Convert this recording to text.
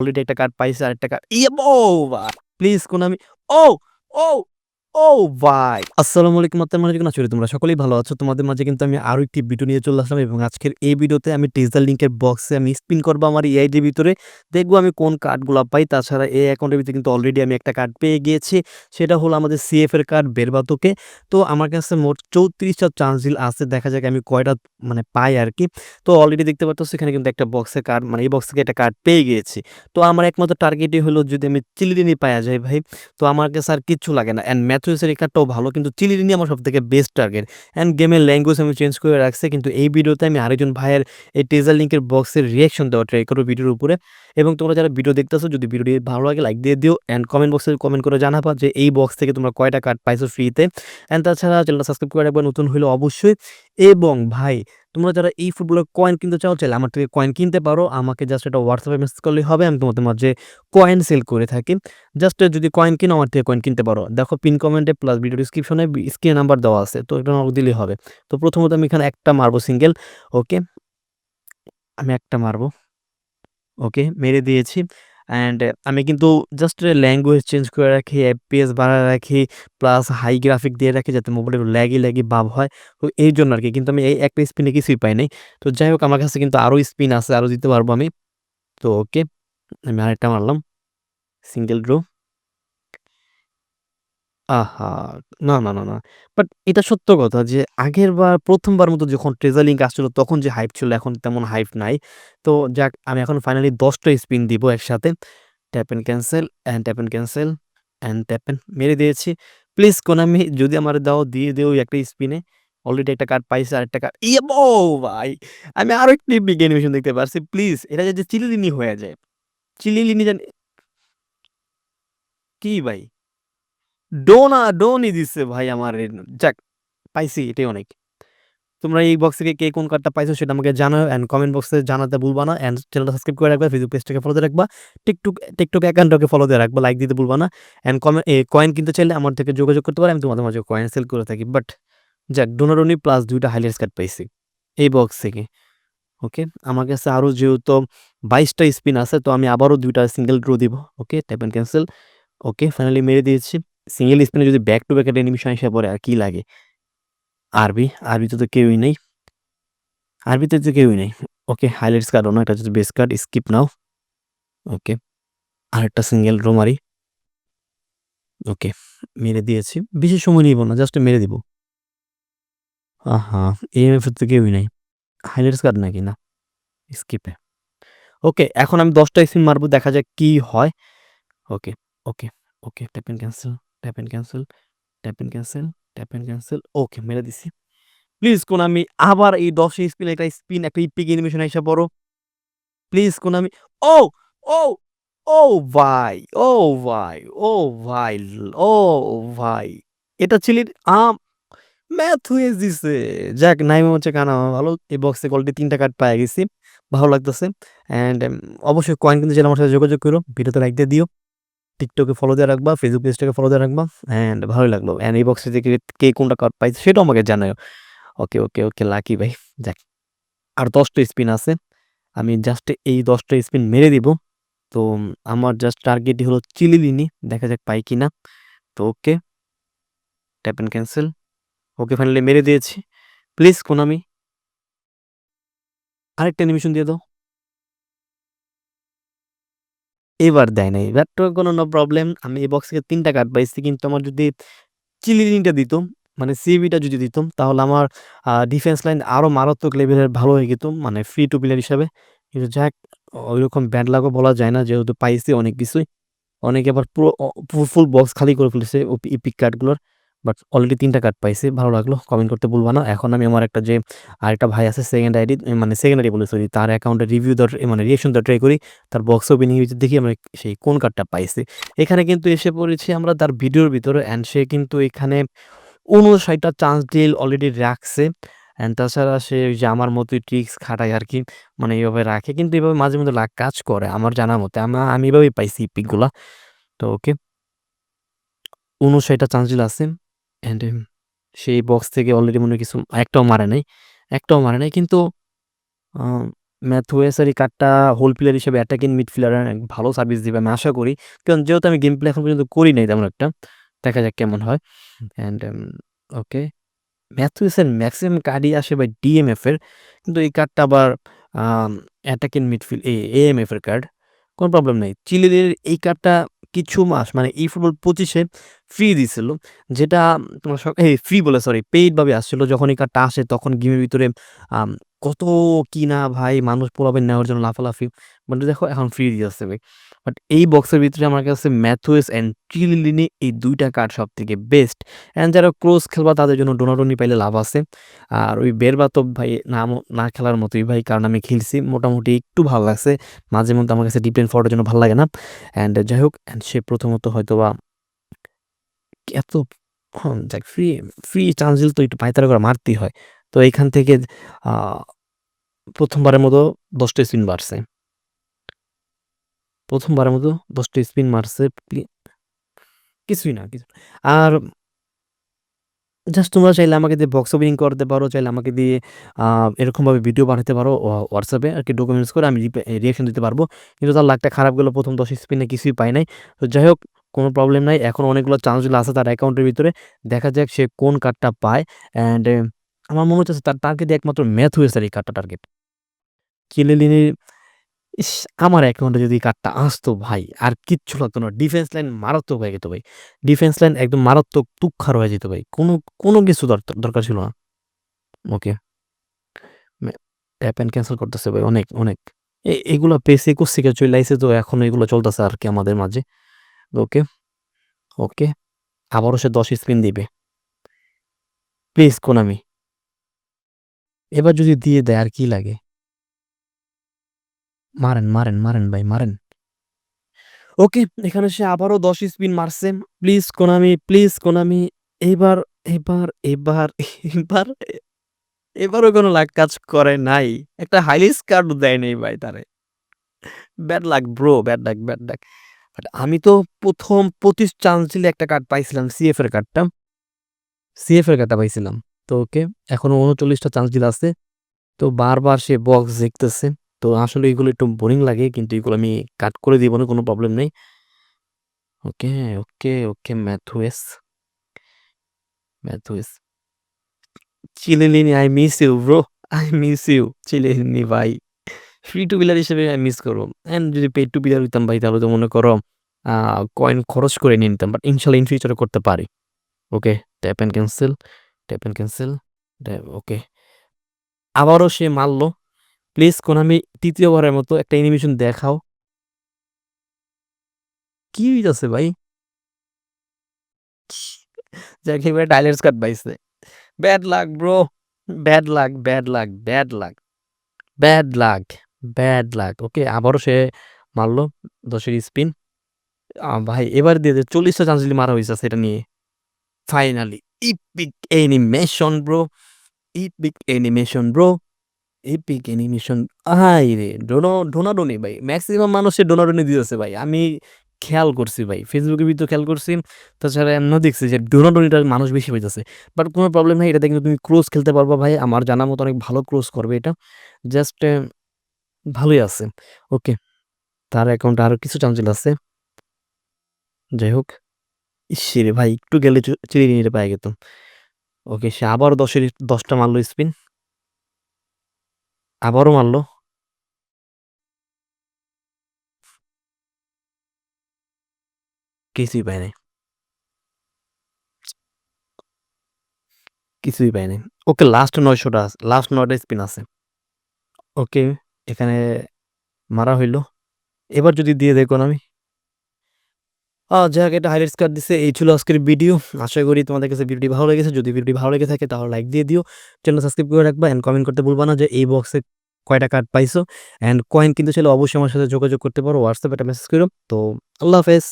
Already একটা card পাইছে আরেকটা কার্ড ইয়ে ও প্লিজ কোন আমি ও ও ও ভাই। আসসালামু আলাইকুম আপনার মাঝে কেমন তোমরা? সকলেই ভালো আছো? তোমাদের মাঝে কিন্তু আমি আরও একটি ভিডিও নিয়ে চলে আসলাম এবং আজকের এই ভিডিওতে আমি টেজার লিঙ্কের বক্সে আমি স্পিন করব আমার এআইডির ভিতরে। দেখব আমি কোন কার্ডগুলো পাই, তাছাড়া এই অ্যাকাউন্টের ভিতরে কিন্তু অলরেডি আমি একটা কার্ড পেয়ে গিয়েছি। সেটা হলো আমাদের সিএফ এর কার্ড বেরবাতোকে। তো আমার কাছে মোট চৌত্রিশটা চান্সিল আছে, দেখা যাক আমি কয়টা মানে পাই আর কি। তো অলরেডি দেখতে পাচ্ছ এখানে কিন্তু একটা বক্সে কার্ড মানে এই বক্স থেকে একটা কার্ড পেয়ে গিয়েছি। তো আমার একমাত্র টার্গেটই হলো যদি আমি চিলিডিনি পাওয়া যায় ভাই, তো আমার কাছে আর কিচ্ছু লাগে না। অ্যান্ড ম্যাথুসের এই কার্ডটাও ভালো, কিন্তু চিলিডিনি আমার সব থেকে বেস্ট টার্গেট অ্যান্ড গেমের ল্যাঙ্গুয়েজ আমি চেঞ্জ করে রাখছি, কিন্তু এই ভিডিওতে আমি আরেকজন ভাইয়ের এই টেজার লিঙ্কের বক্সের রিয়াকশন দেওয়া ট্রাই করব ভিডিওর উপরে। এবং তোমরা যারা ভিডিও দেখতেছো, যদি ভিডিওটি ভালো লাগে লাইক দিয়ে দিও অ্যান্ড কমেন্ট বক্সে কমেন্ট করে জানাবা যে এই বক্স থেকে তোমরা কয়টা কার্ড পাইছো ফ্রিতে অ্যান্ড তাছাড়া চ্যানেলটা সাবস্ক্রাইব করে রাখবে, নতুন হলে অবশ্যই। এবং ভাই তোমরা যারা এই ফুটবলের কয়েন কিনতে চাও, চাইলে আমার থেকে কয়েন কিনতে পারো। আমাকে জাস্ট এটা হোয়াটসঅ্যাপে মেসেজ করলেই হবে, আমি তোমাদের মাঝে কয়েন সেল করে থাকি। জাস্ট যদি কয়েন কিনো, আমার থেকে কয়েন কিনতে পারো। দেখো পিন কমেন্টে প্লাস ভিডিও ডিসক্রিপশনে স্ক্রিন নাম্বার দেওয়া আছে, তো এটা নক দিলেই হবে। তো প্রথমত আমি এখানে একটা মারবো সিঙ্গেল ওকে আমি একটা মারবো ওকে মেরে দিয়েছি। অ্যান্ড আমি কিন্তু জাস্ট ল্যাঙ্গুয়েজ চেঞ্জ করে রাখি এফপিএস বাড়ায় রাখি প্লাস হাই গ্রাফিক দিয়ে রাখি যাতে মোবাইলের ল্যাগি ল্যাগি ভাব হয়। তো এই জন্য আর কি কিন্তু আমি এই একটা স্পিনে কিছুই পাই নাই। তো যাই হোক, আমার কাছে কিন্তু আরও স্পিন আছে, আরও দিতে পারব আমি। তো ওকে আমি আরেকটা মারলাম। সিঙ্গেল ড্রো আহা! না, না, না, না। বাট এটা সত্য কথা যে আগেরবার ১ম বার মতো যখন ট্রেজার লিঙ্ক আসছিল তখন যে হাইপ ছিল এখন তেমন হাইপ নাই। তো যাক আমি এখন ফাইনালি ১০ টা স্পিন দিব একসাথে। Tap and cancel and tap and cancel and tap and মেরে দিয়েছি। প্লিজ কোনামি যদি আমারে দাও দিয়ে দিও ওই একটা স্পিনে। অলরেডি একটা কার্ড পাইছি আরেকটা কার্ড ইয়ে ও ভাই! আমি আরও একটি বিগ অ্যানিমেশন দেখতে পারছি। প্লিজ এটা যদি চিলিলিনি হয়ে যায়। চিলিলিনি জানি কি ভাই? ডোনা ডোনই দিচ্ছে ভাই, আমার যাক, পাইছি এটাই অনেক। তোমরা এই বক্স থেকে কে কোন কার্ডটা পাইছো সেটা আমাকে জানাও অ্যান্ড কমেন্ট বক্সে জানাতে ভুলবা না অ্যান্ড চ্যানেলটা সাবস্ক্রাইব করে রাখবা ফেসবুক পেজটাকে ফলো দিয়ে রাখবা টিকটক টিকটক অ্যাকাউন্টটাকে ফলো দিয়ে রাখবা লাইক দিতে ভুলবা না অ্যান্ড কমেন্ট কয়েন কিনতে চাইলে আমার থেকে যোগাযোগ করতে পারো, আমি তোমাদের মাঝে কয়েন সেল করে থাকি বাট যাক ডোনারনি প্লাস দুইটা হাইলাইটস কার্ড পাইছি এই বক্স থেকে ওকে আমার কাছে আরও যেহেতু বাইশটা স্পিন আছে, তো আমি আবারও দুইটা সিঙ্গেল ড্র দিব okay tap and cancel okay finally মেরে দিয়েছি। সিঙ্গেল স্পিনে যদি ব্যাক টু ব্যাক একটা অ্যানিমেশন এসে পড়ে, আর কি লাগে? আরবি, আরবিতে তো কেউই নেই। আরবিতে তো কেউই নেই। ওকে হাইলাইটস কার্ড অন্য একটা হচ্ছে বেস কার্ড স্কিপ নাও। ওকে আর একটা সিঙ্গেল ড্র মারি ওকে, মেরে দিয়েছি। বেশি সময় নিব না জাস্ট মেরে দিব। আহা এএমএফ তো কেউই নেই। হাইলাইটস কার্ড নাকি? না স্কিপে ওকে, এখন আমি দশটা স্পিন মারবো, দেখা যাক কি হয়। Okay okay okay tap cancel tap and cancel tap and cancel tap and cancel okay মেরে দিছি। প্লিজ কোন আমি আবার এই দশে স্পিন, একটা স্পিন, একটা ইপিক অ্যানিমেশন এসে পড়ো। প্লিজ কোন আমি ও ও ও ভাই ও ভাই ও ভাই ও ভাই। এটা ছিলি আম ম্যাথ হয়ে দিছে যাক, নাইমে হচ্ছে কানা ভালো। এই বক্সে অলরেডি তিনটা কার্ড পাই গেছি। ভালো লাগতেছে। অ্যান্ড অবশ্যই কয়েন কিন্তু আমার সাথে যোগাযোগ করো। ভিডিওতে লাইক দিয়ে দিও। টিকটকে ফলো দিয়ে রাখবা ফেসবুক পেজটাকে ফলো দিয়ে রাখবা অ্যান্ড ভালোই লাগল। অ্যান্ড এই বক্সে থেকে কে কোনটা কার্ড পাইছে সেটাও আমাকে জানাও ওকে ওকে ওকে লাকি ভাই। যাক, আর দশটা স্পিন আছে। আমি জাস্ট এই দশটা স্পিন মেরে দিব। তো আমার জাস্ট টার্গেটই হলো চিলি চিলিলিনি। দেখা যাক পাই কি না তো okay tap and cancel okay finally মেরে দিয়েছি। প্লিজ কোন আমি আরেকটা অ্যানিমেশন দিয়ে দাও। এবার দেয় নাই। তো কোনো নো প্রবলেম আমি এই বক্সকে তিনটা কার্ড পাইছি, কিন্তু আমার যদি চিলিলিনটা দিত মানে সিবিটা যদি দিতাম তাহলে আমার ডিফেন্স লাইন আরও মারাত্মক লেভেলের ভালো হয়ে যেত মানে ফ্রি টু প্লেয়ার হিসাবে। কিন্তু যাক, ওইরকম ব্যাড লাগও বলা যায় না, যেহেতু পাইছি অনেক কিছুই। অনেকে আবার পুরো ফুল বক্স খালি করে ফেলেছে ইপিক কার্ডগুলোর বাট অলরেডি তিনটা কার্ড পাইছি, ভালো লাগল কমেন্ট করতে বলবা না। এখন আমি আমার একটা যে আরেকটা ভাই আছে সেকেন্ড আইডি মানে সেকেন্ড আইডি বলে সরি তার অ্যাকাউন্টে রিভিউ দেওয়ার মানে রিয়েকশন দেওয়ার ট্রাই করি। তার বক্স ওপেনিং দেখি আমরা সেই কোন কার্ডটা পাইছি। এখানে কিন্তু এসে পড়েছি আমরা তার ভিডিওর ভিতরে অ্যান্ড সে কিন্তু এখানে উনষাটটা চান্স ডিল অলরেডি রাখছে। অ্যান্ড তাছাড়া সে যে আমার মতোই ট্রিক্স খাটায় আর কি মানে এইভাবে রাখে। কিন্তু এভাবে মাঝে মধ্যে লাখ কাজ করে আমার জানা মতে। আমরা আমি এভাবেই পাইছি পিকগুলা তো ওকে উনষাটটা চান্স ডিল আছে। অ্যান্ড সেই বক্স থেকে অলরেডি মনে কিছু একটাও মারে নাই একটাও মারে নাই কিন্তু ম্যাথুয়েসের এই কার্ডটা হোল প্লেয়ার হিসেবে অ্যাটাকিং মিডফিল্ডার ভালো সার্ভিস দিবে আমি আশা করি। কারণ যেহেতু আমি গেম প্লে এখন পর্যন্ত করি নাই তেমন একটা। দেখা যাক কেমন হয়। And okay. ম্যাথুয়েসের ম্যাক্সিমাম কার্ডই আসে ভাই ডিএমএফ এর। কিন্তু এই কার্ডটা আবার অ্যাটাকিং মিডফিল্ড এ এএমএফ এর কার্ড। কোনো প্রবলেম নেই চিলিদের এই কার্ডটা কিছু মাস মানে এই ফুটবল পঁচিশে ফ্রি দিছিল। যেটা তোমার এই ফ্রি বলে সরি পেইড ভাবে আসছিল। যখন এই কার্ডটা আসে তখন গেমের ভিতরে কত কি না ভাই, মানুষ পোলাবেন নেওয়ার জন্য লাফালাফি। মানে দেখো এখন ফ্রি দিয়ে আসছে ভাই। বাট এই বক্সের ভিতরে আমার কাছে ম্যাথুয়েস অ্যান্ড চিলিলিনি এই ২ টা সব থেকে বেস্ট। অ্যান্ড যারা ক্লোজ খেলবা তাদের জন্য ডোনাডুনি পাইলে লাভ আছে। আর ওই বেরবাতব ভাই নাম না খেলার মতোই ভাই, কারণ আমি খেলছি, মোটামুটি একটু ভালো লাগছে। মাঝে মধ্যে আমার কাছে ডিপেন্ড ফরওয়ার্ডের জন্য ভালো লাগে না। অ্যান্ড যাই হোক অ্যান্ড সে প্রথমত হয়তো বা এত যাক ফ্রি ফ্রি চান্স দিলে তো একটু পায়তারা করে মারতেই হয়। তো এইখান থেকে ১ম মতো ১০ টা স্পিন মারছে। ১ম বারের মতো ১০ টা স্পিন মারছে। কিছুই না, কিছু আর জাস্ট তোমরা চাইলে আমাকে দিয়ে বক্স ওপেনিং করতে পারো, চাইলে আমাকে দিয়ে এরকমভাবে ভিডিও পাঠাতে পারো হোয়াটসঅ্যাপে আর কি ডকুমেন্টস করে আমি রিপে রিঅ্যাকশন দিতে পারব। কিন্তু তার লাকটা খারাপ গেল ১ম ১০ স্পিনে কিছুই পাই নাই। তো যাই হোক কোনো প্রবলেম নাই। এখন অনেকগুলো চান্সগুলো আছে তার অ্যাকাউন্টের ভিতরে। দেখা যাক সে কোন কার্ডটা পায়। অ্যান্ড আমার মনে হইতেছে তার টার্গেট একমাত্র ম্যাথুয়েসের এই কার্ডটা টার্গেট। চিলিলিনির ইস! আমার অ্যাকাউন্টে যদি কার্ডটা আসতো ভাই আর কিচ্ছু লাগতো না। ডিফেন্স লাইন মারাত্মক হয়ে যেত ভাই। ডিফেন্স লাইন একদম মারাত্মক তুচ্ছার হয়ে যেত ভাই। কোনো, কোনো কিছু দর দরকার ছিল না। ওকে। ট্যাপ অ্যান্ড ক্যানসেল করতেছে ভাই অনেক, অনেক। এগুলা পেস ২১ থেকে চইলা আইছে তো এখন এগুলো চলতেছে আর কি আমাদের মাঝে। Okay, okay. আবারও সে ১০ স্পিন দিবে। Please Konami. এবার যদি দিয়ে দেয় আর কি লাগে? মারেন, মারেন, মারেন ভাই মারেন। ওকে, এখানে সে আবারও ১০ স্পিন মারছে। Please Konami, please Konami. এবার, এবার, এবার, এবার এবারও কোনো লাক কাজ করে নাই। একটা হাই রিস্ক কার্ডও দেয় নাই ভাই তারে। Bad luck bro, bad luck, bad luck. But আমি তো ১ম ২৫ চান্স দিলে একটা কার্ড পাইছিলাম সিএফ এর কার্ডটা। সিএফ এর কার্ডটা পাইছিলাম। তো ওকে, এখনও উনচল্লিশটা চান্স দিলে আছে। তো বারবার সে বক্স দেখতেছে। তো আসলে এগুলো একটু বোরিং লাগে কিন্তু এগুলো আমি কাট করে দিব না কোনো প্রবলেম নেই। Okay, okay, okay Matthäus. Matthäus. Chiellini I miss you bro, I miss you Chiellini ভাই। ফ্রি টু প্লেয়ার হিসেবে আমি মিস করব অ্যান্ড যদি পেইড টু বিলার হইতাম ভাই তাহলে তো মনে করো কয়েন খরচ করে নিয়ে নিতাম। বাট ইনশাআল্লাহ ইন ফিউচারে করতে পারি। Okay, tap and cancel tap and cancel okay. আবারও সে মারল। প্লিজ কোনামি ৩য় বারের মতো একটা অ্যানিমেশন দেখাও। কি হইতাছে ভাই? যাক এবার ডায়লগস কার্ড পাইছে। Bad luck bro, bad luck, bad luck, bad luck, bad luck, bad luck. Okay, আবারও সে মারলো দশের স্পিন। ভাই এবার দিয়ে দে ৪০ টা চান্স দিলে মারা হয়েছে এটা নিয়ে। Finally epic animation bro, epic animation bro, epic animation. হায়রে! ডোনো ডোনাডুনি ভাই। মেক্সিমাম মানুষে ডোনাডুনি দিতেছে ভাই। আমি খেয়াল করছি ভাই। ফেসবুকে ভিতরেও খেয়াল করছি। তাছাড়া এমনিও দেখছি যে ডোনাডুনিটা মানুষ বেশি পাইতেছে। বাট কোনো প্রবলেম নাই। এটাতে কিন্তু তুমি ক্রস খেলতে পারবা ভাই। আমার জানা মতো অনেক ভালো ক্রস করবে এটা। জাস্ট ভালোই আছে। ওকে। তার অ্যাকাউন্টে আরও কিছু দিলে আছে। যাই হোক। ইসরে ভাই একটু গেলে চ চিলিলিনিটা পাইয়া যেতাম। ওকে, সে আবারও ১০ এর ১০ টা স্পিন। আবারও মারল। কিছুই পায় নাই। কিছুই পায় নাই। ওকে লাস্ট ৯০০ টা আছে। লাস্ট নয়টা স্পিন আছে। ওকে, এখানে মারা হইল। এবার যদি দিয়ে দেখুন কোনামি। যাক এটা হাইলাইটস কার্ড দিছে। এই ছিল আজকের ভিডিও। আশা করি তোমাদের কাছে ভিডিওটি ভালো লেগেছে। যদি ভিডিওটি ভালো লেগে থাকে, তাহলে লাইক দিয়ে দিও। চ্যানেল সাবস্ক্রাইব করে রাখবা অ্যান্ড কমেন্ট করতে ভুলবা না যে এই বক্সে কয়টা কার্ড পাইছো। অ্যান্ড কয়েন কিন্তু ছিল অবশ্যই আমার সাথে যোগাযোগ করতে পারো। হোয়াটসঅ্যাপে একটা মেসেজ করো তো, আল্লাহ হাফেজ।